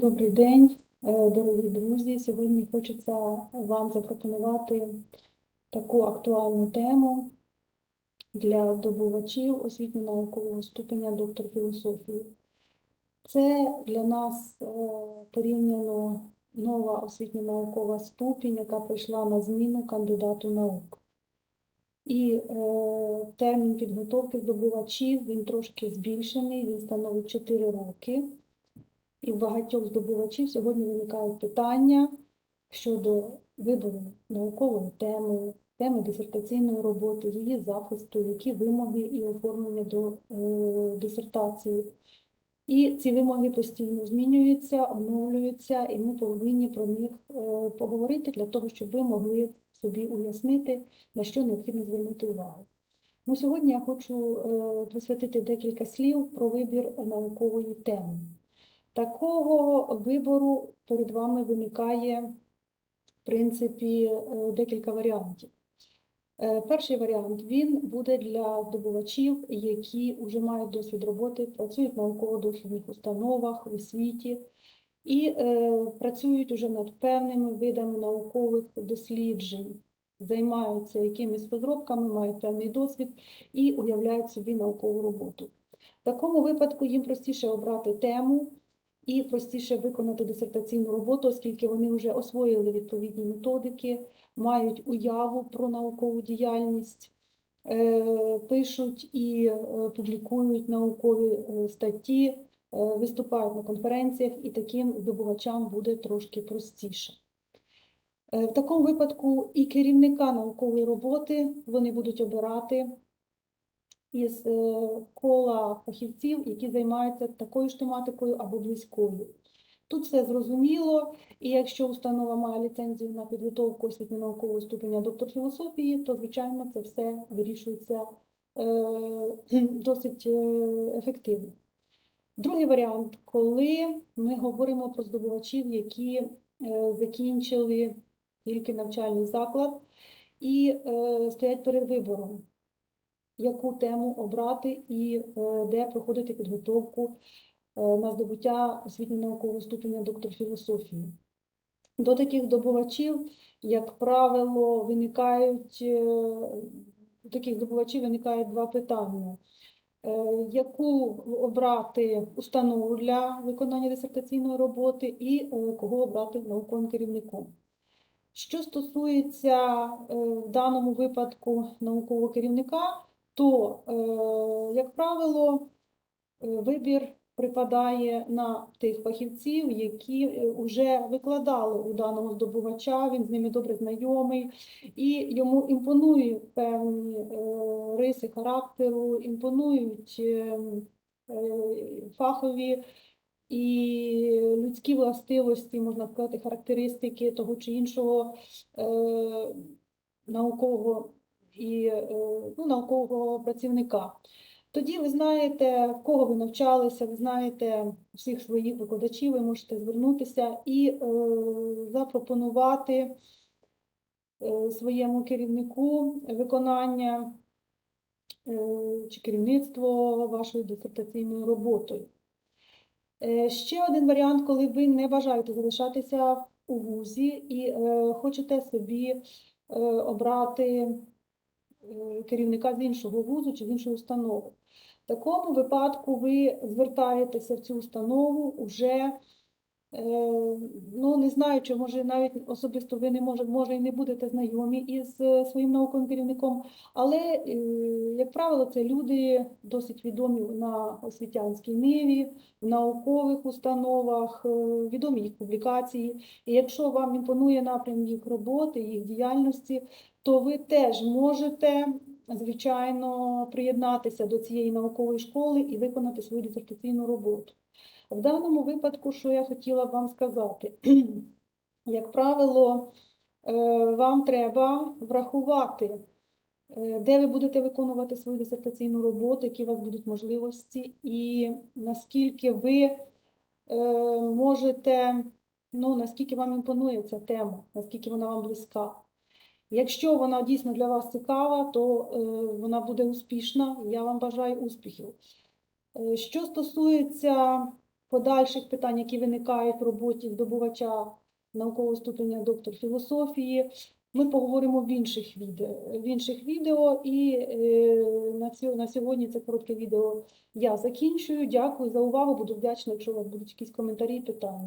Добрий день, е, дорогі друзі. Сьогодні хочеться вам запропонувати таку актуальну тему для здобувачів освітньо-наукового ступеня доктор філософії. Це для нас е, порівняно нова освітньо-наукова ступінь, яка прийшла на зміну кандидату наук. І е, термін підготовки здобувачів він трошки збільшений, він становить 4 роки. І в багатьох здобувачів сьогодні виникають питання щодо вибору наукової теми, теми дисертаційної роботи, її захисту, які вимоги і оформлення до е, дисертації. І ці вимоги постійно змінюються, оновлюються, і ми повинні про них е, поговорити для того, щоб ви могли собі уяснити, на що необхідно звернути увагу. Ну, сьогодні я хочу е, присвятити декілька слів про вибір наукової теми. Такого вибору перед вами виникає, в принципі, е, декілька варіантів. Е, Перший варіант він буде для здобувачів, які вже мають досвід роботи, працюють в науково-дослідних установах у світі і е, працюють уже над певними видами наукових досліджень, займаються якимись розробками, мають певний досвід і уявляють собі наукову роботу. В такому випадку їм простіше обрати тему і простіше виконати дисертаційну роботу, оскільки вони вже освоїли відповідні методики, мають уяву про наукову діяльність, е, пишуть і е, публікують наукові е, статті, виступають на конференціях, і таким здобувачам буде трошки простіше. В такому випадку і керівника наукової роботи вони будуть обирати із е, кола фахівців, які займаються такою ж тематикою або близькою. Тут все зрозуміло, і якщо установа має ліцензію на підготовку освітньо-наукового ступеня доктор філософії, то, звичайно, це все вирішується е, досить е, ефективно. Другий варіант, коли ми говоримо про здобувачів, які закінчили тільки навчальний заклад і стоять перед вибором яку тему обрати і е, де проходити підготовку е, на здобуття освітньо-наукового ступеня доктор філософії. До таких здобувачів, як правило, виникають е, таких здобувачів виникають два питання. Яку обрати установу для виконання дисертаційної роботи і кого обрати науковим керівником? Що стосується в даному випадку наукового керівника, то, е, як правило, е, вибір припадає на тих фахівців, які вже викладали у даного здобувача, він з ними добре знайомий, і йому імпонують певні е, риси характеру, імпонують е, е, фахові і людські властивості, можна сказати, характеристики того чи іншого е, наукового і е, ну, наукового працівника. Тоді ви знаєте, кого ви навчалися, ви знаєте всіх своїх викладачів, ви можете звернутися і е, запропонувати е, своєму керівнику виконання е, чи керівництво вашою дисертаційною роботою. Е, Ще один варіант, коли ви не бажаєте залишатися у вузі і е, хочете собі е, обрати керівника з іншого вузу чи з іншої установи. В такому випадку ви звертаєтеся в цю установу вже, е, ну не знаю, чи може навіть особисто ви не може, може і не будете знайомі із е, своїм науковим керівником, але, е, як правило, це люди досить відомі на освітянській ниві, в наукових установах, е, відомі їх публікації. І якщо вам імпонує напрям їх роботи, їх діяльності, то ви теж можете, звичайно, приєднатися до цієї наукової школи і виконати свою дисертаційну роботу. В даному випадку, що я хотіла вам сказати, як правило, е, вам треба врахувати, е, де ви будете виконувати свою дисертаційну роботу, які у вас будуть можливості, і наскільки ви е, можете, ну, наскільки вам імпонує ця тема, наскільки вона вам близька. Якщо вона дійсно для вас цікава, то е, вона буде успішна. Я вам бажаю успіхів. Е, Що стосується подальших питань, які виникають в роботі здобувача наукового ступеня доктор філософії. Ми поговоримо в інших відео, в інших відео і е, на, цьо- на сьогодні це коротке відео я закінчую. Дякую за увагу. Буду вдячна, якщо у вас будуть якісь коментарі, питання.